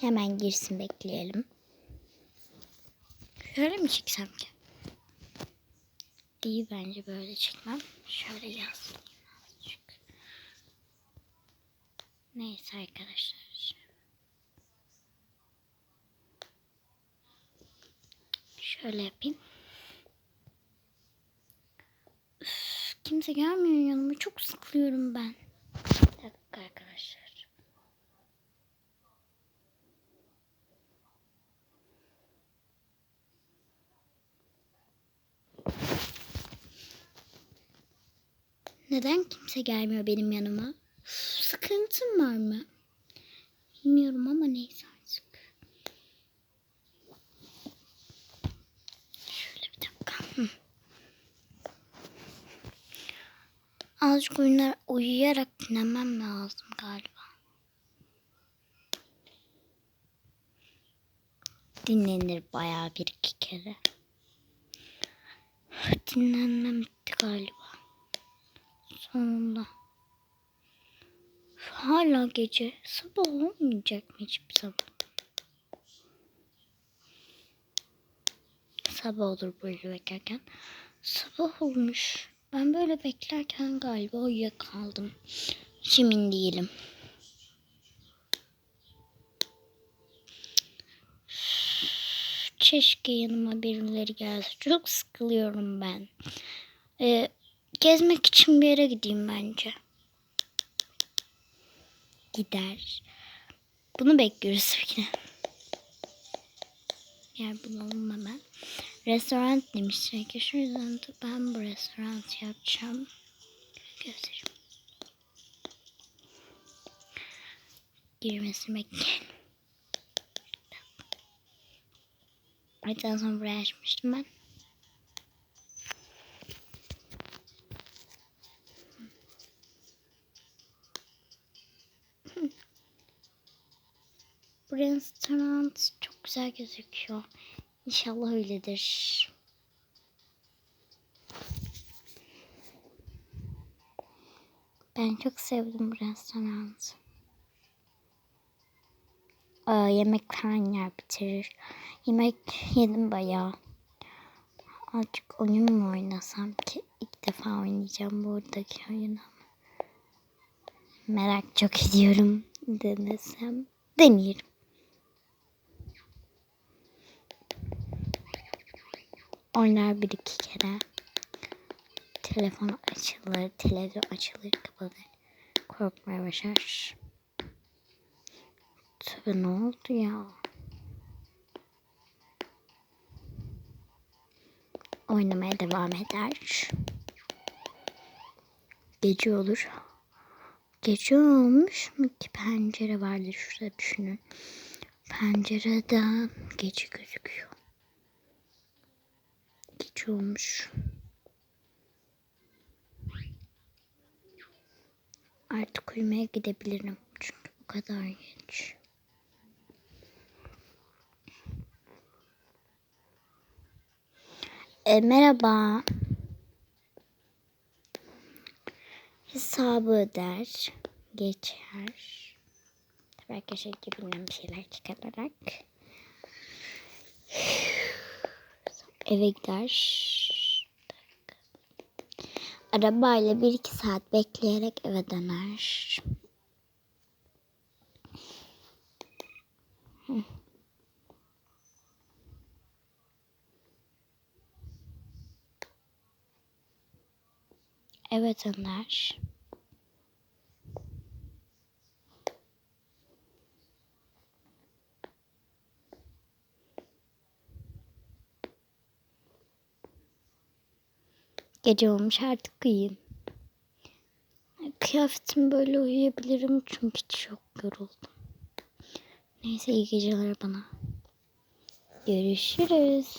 Hemen girsin bekleyelim. Şöyle mi çeksem ki? İyi bence böyle çekmem. Şöyle yazayım azıcık. Neyse arkadaşlar. Şöyle yapayım. Üf, kimse gelmiyor yanıma. Çok sıkılıyorum ben. Bir dakika arkadaşlar. Neden kimse gelmiyor benim yanıma? Üf, Sıkıntım var mı? Bilmiyorum ama neyse artık. Şöyle bir dakika. Hı. Azıcık oyunlar uyuyarak dinlemem lazım galiba. Dinlenir bayağı bir iki kere. Dinlenmem bitti galiba. Sonunda. Hala gece. Sabah olmayacak mı hiçbir zaman? Sabah olur böyle beklerken. Sabah olmuş. Ben böyle beklerken galiba uyuyakaldım. Hiç emin değilim. Keşke yanıma birileri gelse. Çok sıkılıyorum ben. Ee, gezmek için bir yere gideyim bence. Gider. Bunu bekliyoruz yine. Yer bulalım hemen. Restoran demiş çünkü şu yüzden de ben bu restoran yapacağım. Göstereyim. Girmesini bekleyin. Aydan sonra buraya açmıştım ben. Restoran çok güzel gözüküyor. İnşallah öyledir. Ben çok sevdim bu restoranı. Aa, yemek falan yer bitirir. Yemek yedim bayağı. Azıcık oyun mu oynasam ki? İlk defa oynayacağım buradaki oyunu. Merak çok ediyorum. Denesem. Deneyelim. Oynar bir iki kere. Telefon açılır, televizyon açılır, kapanır. Korkmaya başlar. Tabii ne oldu ya? Oynamaya devam eder. Gece olur. Gece olmuş mu ki pencere vardır şurada düşünün. Pencereden gece gözüküyor. Gece olmuş. Artık uyumaya gidebilirim. Çünkü bu kadar geç. E, merhaba. Hesabı öder. Geçer. Tabii arkadaşlar cebinden bir şeyler çıkararak. Eve gider. Arabayla bir iki saat bekleyerek eve döner. Hı. Eve Gece olmuş artık uyuyayım. Kıyafetim böyle uyuyabilirim çünkü çok yoruldum. Neyse iyi geceler bana. Görüşürüz.